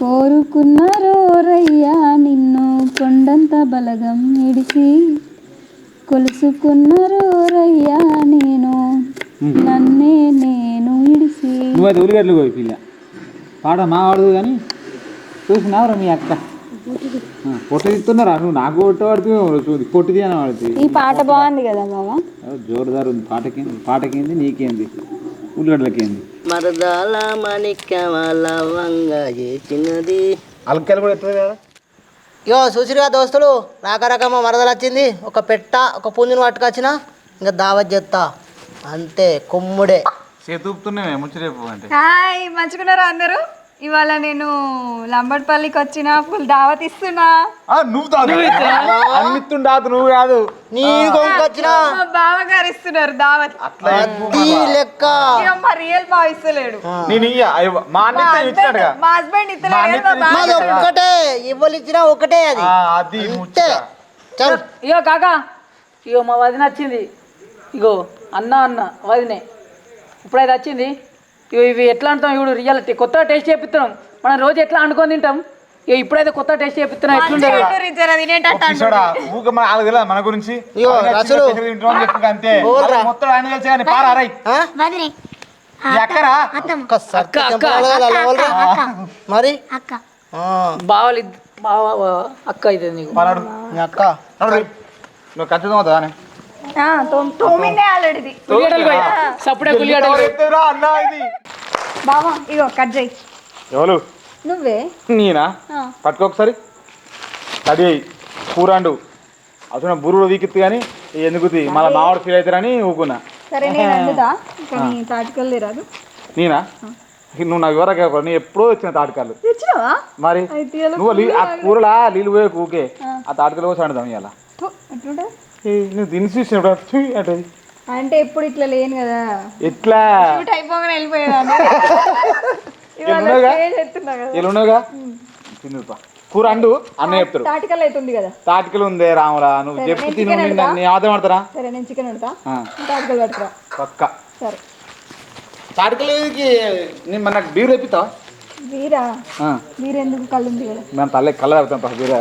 కోరుకున్నారు రయ్యా నిన్ను కొండంత బలగం ఇడిసి కొలుసుకున్నారు రయ్యా నేను నన్నే నేను ఇడిసి నువ్వైతే ఉల్లిగడ్డలు పోయి పిల్ల. పాట మా వాడదు కానీ చూసినావురా మీ అక్క? పొట్టు తీస్తున్నారా నువ్వు నాకు పొట్టు పడుతుంది పొట్టిది అని వాడుతుంది ఈ పాట బాగుంది కదా బావా? జోరుదారు ఉంది. పాటకి పాటకేంది? నీకేంది? ఉల్లిగడ్డలకేంది మరదాల మాణిక్యమ లవంగ చేసినది అలక్కలు కూడా ఎత్తుంది కదా ఇగో చూసిరుగా దోస్తులు? రాకరకమ మరదలు వచ్చింది. ఒక పెట్ట ఒక పుంజుని పట్టుకొచ్చిన. ఇంకా దావత్ చేస్తా అంతే కొమ్ముడే. చేతూపుతున్నామే ముచ్చరేపు అంటే హాయ్ మంచుకున్నారా అందరూ? ఇవాళ నేను లంబడ్పల్లికి వచ్చిన ఫుల్ దావత్ ఇస్తున్నా. నువ్వు అన్నిత్తుండాదు నువ్వు కాదు. నీ కొనుకొచ్చిన మా బావగారు ఇస్తున్నారు దావత్. అద్దీ లెక్క. ఇక మా రియల్ బావ ఇస్తలేడు. నేను ఇయ్య. అయ్యో, మా మా అన్నిత్తే హస్బెండ్ మా హస్బెండ్ ఇస్తలేడు మా బావ మాది ఒక్కటే ఇవ్వలు ఇచ్చినా ఒకటే అది. ఆ, అది అంతే. ముచ్చట. చల్. ఇగో కాకా ఇగో మా వదిన వచ్చింది. ఇగో అన్న అన్న వదినే. ఇప్పుడైతే వచ్చింది? ఇవి ఎట్లా అంటాం ఇప్పుడు రియాలిటీ? కొత్త టేస్ట్ చేపిస్తున్నాం మనం రోజు ఎట్లా అనుకొని తింటాం? ఇగో ఇప్పుడైతే కొత్త టేస్ట్ చేపిస్తున్నాం ఎట్లుండే మన గురించి. అంతే. మొత్తం ఆయన కానీ అక్కరా? మరి? ఆ, బావలు ఇద్- బావ అక్క అయితే నీకు. అక్క. నువ్వు ఖచ్చితంగా? తోమిందే ఆల్రెడీ. ఉల్లిగడ్డలు పోయి సప్పుడే ఉల్లిగడ్డలు పోయి. ఎత్తురా అన్న ఇది. బావా ఇగో కట్ చేయి. ఎవరు? నువ్వే? నేనా. పట్టుకో ఒకసారి. కూరండు. అసలు బుర్రుడు వీకెత్తు కానీ ఎందుకు? మళ్ళీ మావాడు ఫీల్ అవుతారని ఊకున్నా. సరే నేను అందుదా? కానీ తాటికల్ రాదు నేనా? నువ్వు నాకు వివరంగా చెప్పు. నేను ఎప్పుడో వచ్చిన తాటకాలు మరి? అయితే ఇలా నువ్వు ఆ కూరలా నీళ్ళు పోయే ఊకే. ఆ. తాటకాలు పోసి వండుదాం ఇవాళ ఎట్లుంటది? నువ్వు చూసినప్పుడు అంటే. ఎప్పుడు ఇట్లా లేను కదా. ఎట్లా? షూట్ అయిపోగానే ఉన్నావుగా తినుపా కూర అండు అన్న చెప్తారు. తాటికల్ అవుతుంది కదా. తాటికలు ఉందే రామురా నువ్వు చెప్పు నేను తిను చికెన్ నిన్న- వండుతా. నీ ఆదం ఆడతారా సరే నేను చికెన్ పెడతా. ఆ, తాటికల్ పట్టుకురా పక్క. సరే. తాటికలకి నేను మన బీరు తెప్పిస్తావా? వీరా ఆ, వీరెందుకు కళ్ళు ఉంది కదా? మేము తల్లి కళ్ళ తాగుతాం బీరు.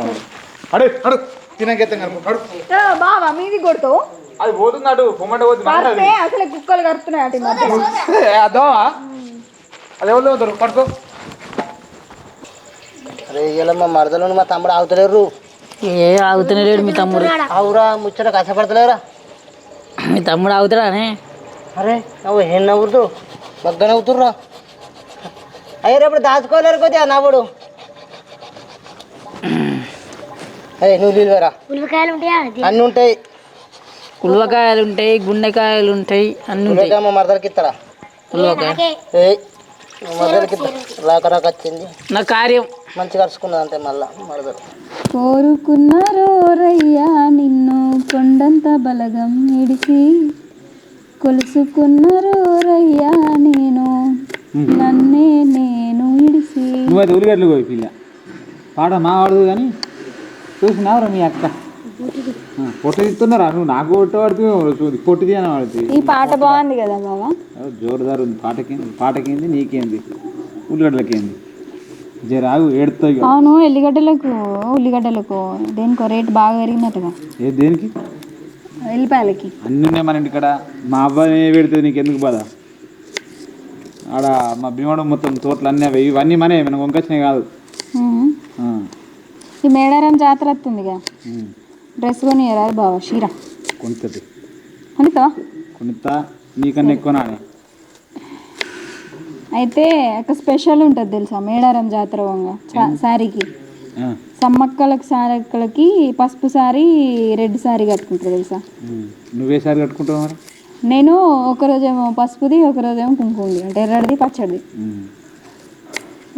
అడు అడు. తినకెత్తాం కనుక అడు ఆ, బావా మీది కొడుతావు అది పొమ్మంటే పోతుంది అసలు కుక్కలు కడుతున్నాయి అదో ఎవరు అరే ఇలా మా మరదలు మా తమ్ముడు ఆగుతలేరు ఏ ఆగుతూనే లేడు మీ తమ్ముడు. అవురా ముచ్చట కష్టపడతలేరా? మీ తమ్ముడు ఆగుతాడానే? అరే నవ్వు ఏం నవ్వుతూ బగ్గ నవ్వుతుర్రా? అయ్యో రేపు దాచుకోలేరు కొద్దిగా నవ్వుడు. అయ్యే నువ్వు నిలువరా అన్నీ ఉంటాయి. ఉల్లకాయలు ఉంటాయి గుండెకాయలు ఉంటాయి అన్ని ఉంటాయి. మా మరదలకి ఇస్తారా మా మరదలకి వచ్చింది. నా కార్యం. మంచిగా కలుసుకున్నది అంతే మళ్ళా మరదలు. కోరుకున్నారు రయ్యా నిన్ను కొండంత బలగం ఇడిసి కొలుసుకున్నారు రయ్యా నేను నన్నే నేను ఇడిసి ఉల్లిగడ్డలు పోయి పిల్ల. పాట మా వాడదు కానీ చూసినావురా మీ అక్క? పొట్టు తీస్తున్నారా నువ్వు నాకు పొట్టు పడుతుంది పొట్టిది అని వాడుతుంది ఈ పాట బాగుంది కదా బావా. జోరుదారు ఉంది. పాటకేంది? పాటకేంది? నీకేంది? ఉల్లిగడ్డలకేంది? జరాగు ఏడుతాయి. అవును ఎల్లిగడ్డలకు ఉల్లిగడ్డలకు. దేనికో రేట్ బాగా పెరిగినట్టుగా. ఏ దేనికి? ఎల్లిపాయలకి. అన్నీ ఉన్నాయి మన ఇంటికాడ. మా అబ్బాయి పెడుతుంది నీకు ఎందుకు బాధ? ఆడ మా భీమడం మొత్తం తోటలు అన్నీ అవి ఇవన్నీ మనే మనం వంకొచ్చినాయి కాదు. ఈ మేడారం జాతర వస్తుందిగా. డ్రెస్ కొనియరా బావా? షీర కొనుక్తుంది కొనిస్తావా కొనిస్తా నీకన్నా ఎక్కువ నానే అయితే ఒక స్పెషల్ ఉంటుంది తెలుసా? మేడారం జాతర వంగ. సా- శారీకి ఆ, సమ్మక్కలకి సారక్కలకి పసుపు సారీ రెడ్ సారీ కట్టుకుంటారు తెలుసా. నువ్వే సారి కట్టుకుంటావు మరి? నేను ఒకరోజేమో పసుపుది ఒకరోజేమో కుంకుమది. అంటే ఎర్రడిది పచ్చడిది.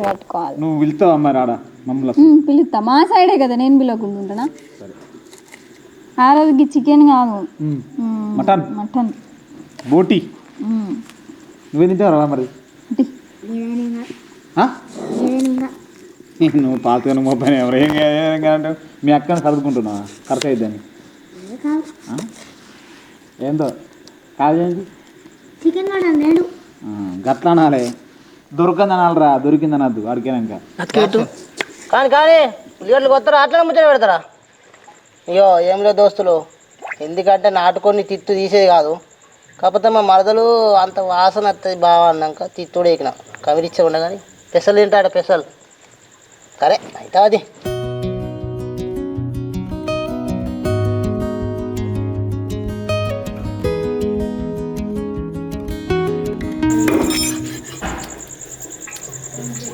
కట్టుకోవాలి. నువ్వు వెళ్తావా మరి ఆడ? మమ్మల్ని ఉమ్, పిలుస్తా. మా సైడే కదా నేను పిలవకుంటుంటానా సరే. ఆ రోజుకి చికెన్ కాదు. మటన్. మటన్. బోటి. నువ్వే తింటావా మరి? నువ్వు పాతగా మొబైల్ ఎవరు? ఏం కా- ఏం కాదంటావు మీ అక్కని సర్దుకుంటున్నావా? ఖర్చు అయిద్దని? ఏందో? కాదు చికెన్ లేడు. గట్లా అనాలే దొరకంది అనాలరా దొరికింది అనద్దు అడిగినాక కానీ కానీ ఉల్లిగడ్డలు కొత్తరా అట్లా ముచ్చట పెడతారా? అయ్యో ఏం లేదు దోస్తులు. ఎందుకంటే నాటుకొని తిత్తు తీసేది కాదు. కాకపోతే మా మరదలు అంత వాసన వస్తుంది బాగా అన్నాక తిత్తుడు ఎక్కిన కవిరిచ్చే ఉండగాని పెసలు తింటాడు పెసలు. సరే అయితే అది.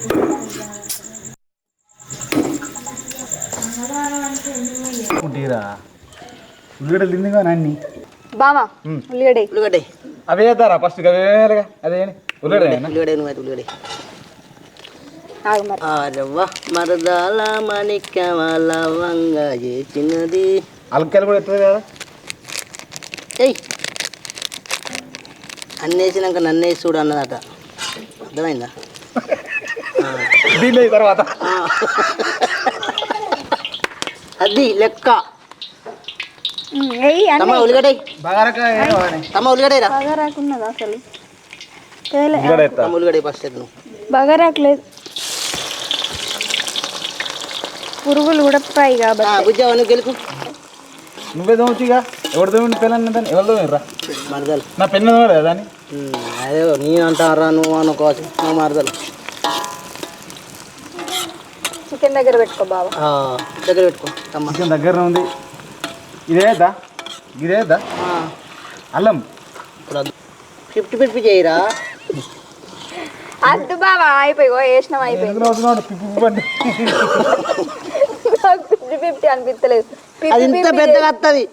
Thank you. తిందిగా నాన్ని బావా ఉల్లిగడ్డ ఉల్లిగడ్డ అవే వేద్దారా ఫస్ట్ అవే వేయాలిగా అదే ఉల్లిగడ్డ ఉల్లిగడ్డ నువ్వు ఉల్లిగడ్డ ఆగు మరి ఆరవ్వ మరదాల మాణిక్యమ లవంగ చేసినది అలక్కాయలు కూడా ఎత్తది కదా ఏయ్ అన్నీ వేసినాక నన్ను వేసి చూడు అన్నదట అర్థమైందా దీని తర్వాత ఆ. అది లెక్క ఉమ్, ఎయ్యి తమ్మ ఉల్లిగడ్డ బగారకాయ తమ్మ ఉల్లిగడ్డ అసలు? తమ్మ ఫస్ట్ పురుగులు కూడా ఫ్రై కాబట్టి. బుజ్జా నువ్వు గెలుకు నువ్వే దోమచ్చిగా ఎవరు దోమిండి పిల్లలు ఎవరు దోమిరా మరదలు. నా పెన్ను దాన్ని? ఉమ్, అదే నేను అంటారా నువ్వు అనుకోవచ్చు నువ్వు మరదలు. చికెన్ దగ్గర పెట్టుకో ఆ, దగ్గర పెట్టుకో తమ్మ చికెన్ దగ్గర ఉంది. ఇదేద్దా ఇదేద్దా అల్లం. ఫిఫ్టీ ఫిఫ్టీ చేయరా? అద్దు బావా అయిపోయి వేసినాం అయిపోయి. ఎందుకు నవ్వుతున్నావు? పిప్పి పిప్పి అని. ఫిఫ్టీ ఫిఫ్టీ అనిపించలేదు అది ఇంత పెద్దగా వస్తుంది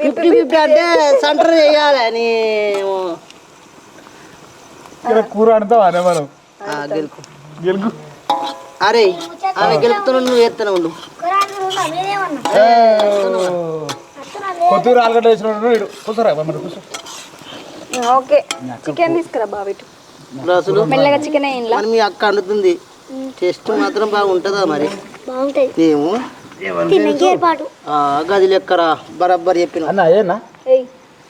ఫిఫ్టీ ఫిఫ్టీ అంటే సెంటర్ చేయాలి నీ ఇక్కడ కూర అనే మనం? గెలుకు గెలుకు అరే ఆమె గెలుపుతున్నావు నువ్వు ఎత్తనే ఉండు. కొత్తూరు ఆలుగడ్డ వేసినాడు ఇడు కూర్చోరా మరి కూర్చో. ఓకే. చికెన్ తీసుకురా బావ ఇటు గ్లాసులు మెల్లగా చికెన్ వేయంలా మరి మీ అక్క అండుతుంది. టేస్ట్ మాత్రం బాగుంటుందా మరి? బాగుంటుంది ఏమో ఆ, గది లెక్కరా బరబ్బర్ చెప్పిన. అన్న ఏనా ఏయ్.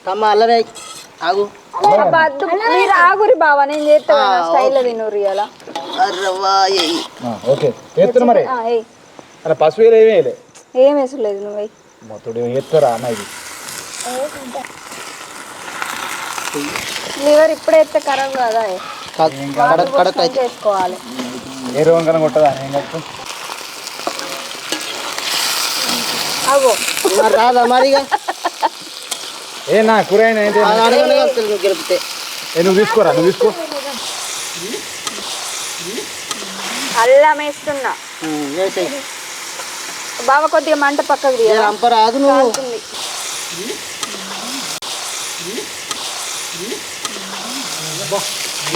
తమ్మ అల్లనే ఆగు. అబ్బా, అద్దు మీరు ఆగురి బావా నేను చేస్తా అలా అర్రవ్వా ఏయ్. ఓకే. మరి? ఆ, ఏయ్. అలా పసుపు వేయలే ఏమీ వేయలే. ఏం వేసలేదు నువ్వు ఏయ్. మొత్తం ఎత్తురా అన్న ఇది లివర్ ఇప్పుడే ఎత్తే ఖరాబ్ కదా? కడక్ కడక్ చేసుకోవాలి ఏ రోగం కొట్టదా? ఏం కట్టు అగో. మరి రాదా మరిగా? ఏ నా కూర అయినా ఏంటి గెలిపితే. ఏ నువ్వు తీసుకోరా నువ్వు తీసుకో. అల్లం వేస్తున్నా. వేసేయ్. బావ కొద్దిగా మంట పక్కకు నువ్వు.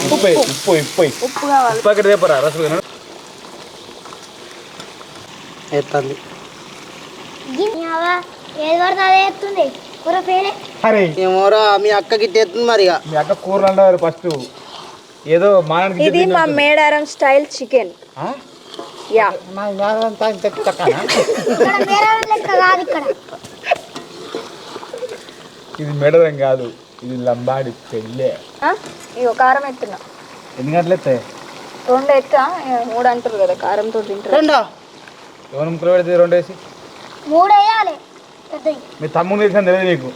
ఉప్పు ఉప్పు ఉప్పు. ఉప్పు కావాలి. ఉప్పు అక్కడ ఎత్తంది కూర అరే. ఏమోరా మీ అక్కకి ఎత్తుంది మరి మీ అక్క కూరలు అంటారు ఫస్ట్. ఏదో మానానికి ఇది మా మేడారం స్టైల్ చికెన్. ఆ? యా. నా యాదంతా ఇంత చక్కనా? ఇక్కడ వేరే లెక్క కాదు ఇక్కడ. ఇది మెడరం కాదు ఇది లంబాడి పెళ్ళే. ఆ? ఇగో కారం ఎత్తున్నా. ఎన్ని గంటలు ఎత్తాయి? రెండు ఎత్తా మూడు అంటారు కదా కారంతో తింటారు. రెండో. ఎవరు ముక్కలు పెడితే రెండు వేసి? మూడు వేయాలి మీ తమ్ముడు తెలిసిన తెలియదు నీకు.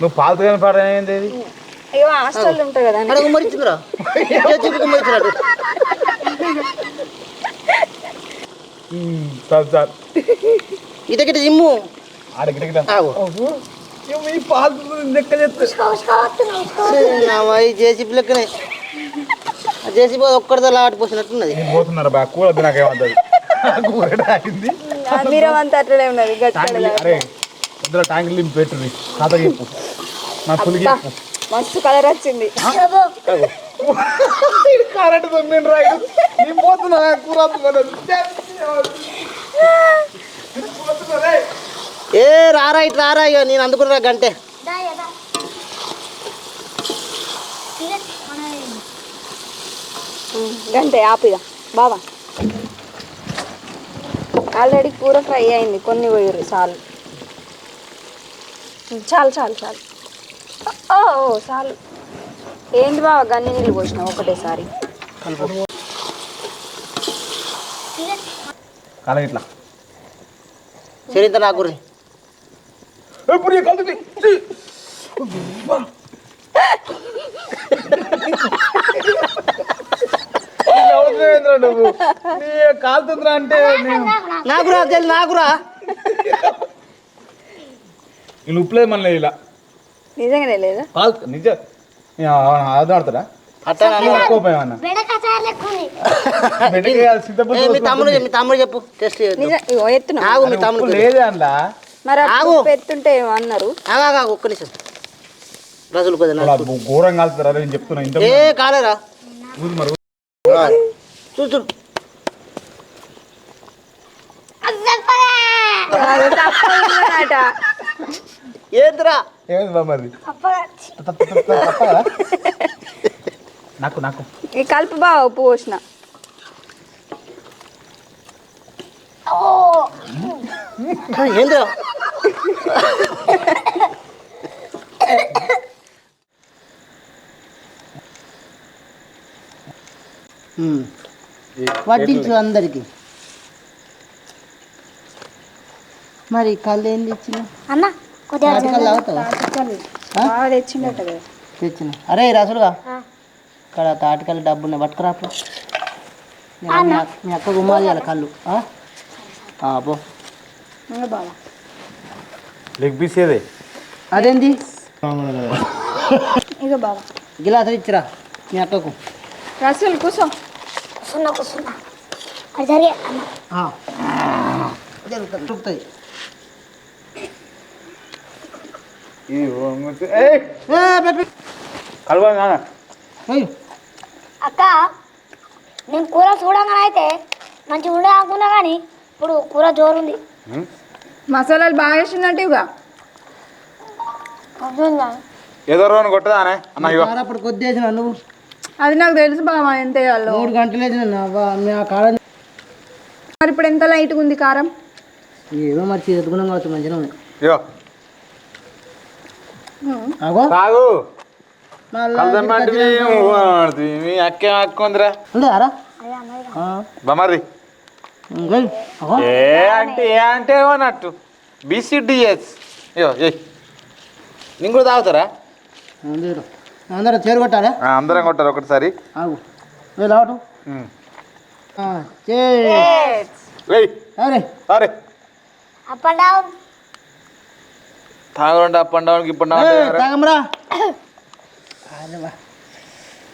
నువ్వు పాలతో కానీ పాడైంది ఇది? ఇగో హాస్టల్ ఉంటాయి కదా అక్కడ చాలు చాలు ఇటకిట జిమ్ము ఆడ గిటగిట ఆగు. ఈ పాలు లెక్క చెప్తా జేసీపీ లెక్కనే జేసీపీ ఒక్కడితో పోతున్నారు బా? కూర వద్దు నాకేమవుతుంది కూర ఆగింది మీరం అంతా అట్లనే ఉన్నది అరే ఇందులో ట్యాంక్ లింప్ పెట్టుర్రి. కథ చెప్పు. నా పులిగి చెప్పు. మస్తు కలర్ వచ్చింది. కరెంట్ తొమ్మిది రాయడు నేను పోతున్నా కూర ఏ రారా ఇటు రారా ఇక నేను అందుకున్నా గంటే. గంటే ఆపిగా బావా. ఆల్రెడీ కూర ఫ్రై అయింది. కొన్ని పోయిర్రు చాలు చాలు చాలు చాలు. ఓ ఓ చాలు ఏంటి బావ గన్ని నీళ్ళు పోసినావు ఒకటేసారి? కాల ఇట్లా సరింత నాకు రీ నువ్వు? కాలుతుందిరా అంటే నాకురా తెలు నాకురా నేను ఉప్పులేదు మళ్ళీ ఇలా నిజంగానే లేదా? కాలు నిజం అది మీ తమ్ముడు మీ తమ్ముడు చెప్పు టెస్ట్ ఆగు మీ తమ్ముడు లేదు మరి ఆగు. అప్పుడు ఎత్తుంటే ఏమో అన్నారు ఆగా ఒక్క నిమిషం. రసులు కొద్దిగా అలా ఘోరం కాలుతారా నేను చెప్తున్నా ఇంత ఏ కాలేరా? చూడు చూడు. ఏంద్రా? ఏమైంది బాబు మరి? నాకు నాకు. ఈ కలుపు బాగా ఉప్పు పోసిన. వడ్డించు అందరికి. మరి కళ్ళు ఏం తెచ్చిన? అన్న తెచ్చిన. అరే రసులుగా ఇక్కడ తాటికల్లి డబ్బు ఉన్నాయి. పట్టుకురా మీ అక్క- గుమ్మాలి ఇవ్వాలి కళ్ళు. బాగా లెగ్ పీస్ ఏదే? అదేంది? ఇక బాగా గిలాసులు ఇచ్చిరా మీ అక్కకు. రసలు కూర్చో కూర్చున్నా కూర్చున్నా అది జరిగే. జరుగుతుంది. కలవ అక్క నేను కూర చూడంగానే అయితే మంచిగా ఉండే అనుకున్నా కానీ ఇప్పుడు కూర జోరుంది. మసాలాలు బాగా వేసిందంటే ఇక కొంచెం ఏదో రోజు కొట్టదానే? అన్న అప్పుడు కొద్ది వేసిన నువ్వు? అది నాకు తెలుసు బాగా ఎంత వేయాలో. మూడు గంటలు వేసిన నా- మీ ఆ కాడ మరి ఇప్పుడు ఎంత లైట్గా ఉంది కారం? ఏదో మరి చేతుకున్నాం కావచ్చు మంచిగా ఉంది. అగో మీ అక్కేం అక్క ఉందిరా ఉందా రా? బమర్ది ఏ అంటే ఏ అంటే అన్నట్టు. బీసీడిఎస్ ఏయ్ నేను కూడా తాగుతారా? అందరూ అందరూ చేరు కొట్టారా ఆ, అందరం కొట్టారు ఒకటిసారి. ఆగు. Up and down. తాగండి అప్ అండ్ డౌన్కి ఇప్పుడు డౌన్ ఏయ్, వా.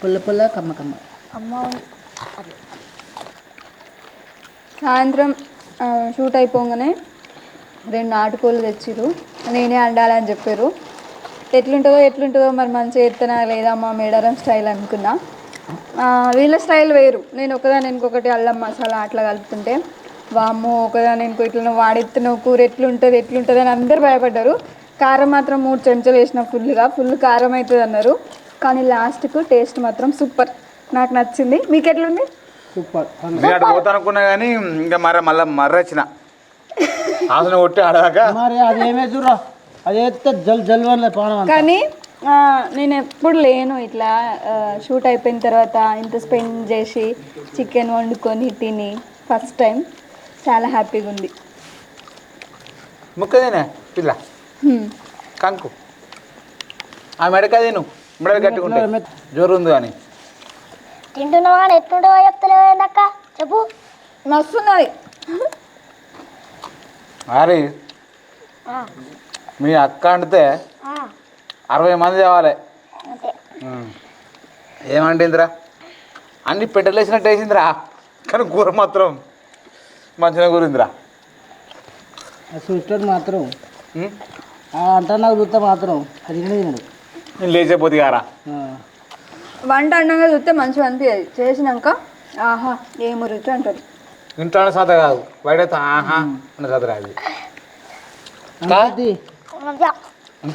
పుల్ల పుల్ల కమ్మ కమ్మ. సాయంత్రం షూట్ అయిపోగానే రెండు నాటుకోళ్ళు తెచ్చిర్రు. నేనే అండాలని చెప్పారు. ఎట్లుంటుందో ఎట్లుంటుందో మరి మంచిగా ఎత్తనా లేదా మా మేడారం స్టైల్ అనుకున్నా. వీళ్ళ స్టైల్ వేరు. నేను ఒకదాని ఇంకొకటి అల్లం మసాలా అట్లా కలుపుతుంటే వామ్మో ఒకదాని ఇంకో ఇట్లా వాడెత్తున్నావు కూర ఎట్లుంటుంది ఎట్లుంటుంది అని అందరు భయపడ్డారు. కారం మాత్రం మూడు చెంచాలు వేసిన ఫుల్గా ఫుల్ కారం అవుతుంది అన్నారు కానీ లాస్ట్కు టేస్ట్ మాత్రం సూపర్. నాకు నచ్చింది. మీకు ఎట్లుంది సూపర్. నేను అటు కానీ ఇంకా మరి మళ్ళీ మర్ర వచ్చిన ఆసన కొట్టి ఆడదాకా. మరి అది ఏమే చూడరా అది ఎత్తే జల్ జల్ వల్ల పానం అంతా. కానీ ఆ, నేను ఎప్పుడు లేను ఇట్లా షూట్ అయిపోయిన తర్వాత ఇంత స్పెండ్ చేసి చికెన్ వండుకొని తిని ఫస్ట్ టైం చాలా హ్యాపీగా ఉంది. ముక్కదేనే పిల్ల హ్మ్. కంకు. ఆ మెడక తిను. మెడలు కట్టుకుంటే జోరు ఉంది కానీ. తింటున్నావు కానీ ఎట్లుంటుందో చెప్తలేవు ఏందక్క? చెప్పు. మస్తున్నది అరే మీ అక్క అండితే ఆ, అరవై మంది తేవాలి. ఏమంటుందిరా? అన్ని పెట్టలేసినట్టు వేసిందిరా. కానీ కూర మాత్రం మంచిగా కూరిందిరా. చూస్తాడు మాత్రం. అంట నాకు చూస్తే మాత్రం అది తినడు. నేను లేచేపోతే కారా. వంట అండంగా చూస్తే మంచిగా అనిపించదు చేసినాక ఆహా ఏం రుచి అంటారు. ఇంట్లోనే సాత కాదు. బయట ఆహా అన్న సాత రాదు.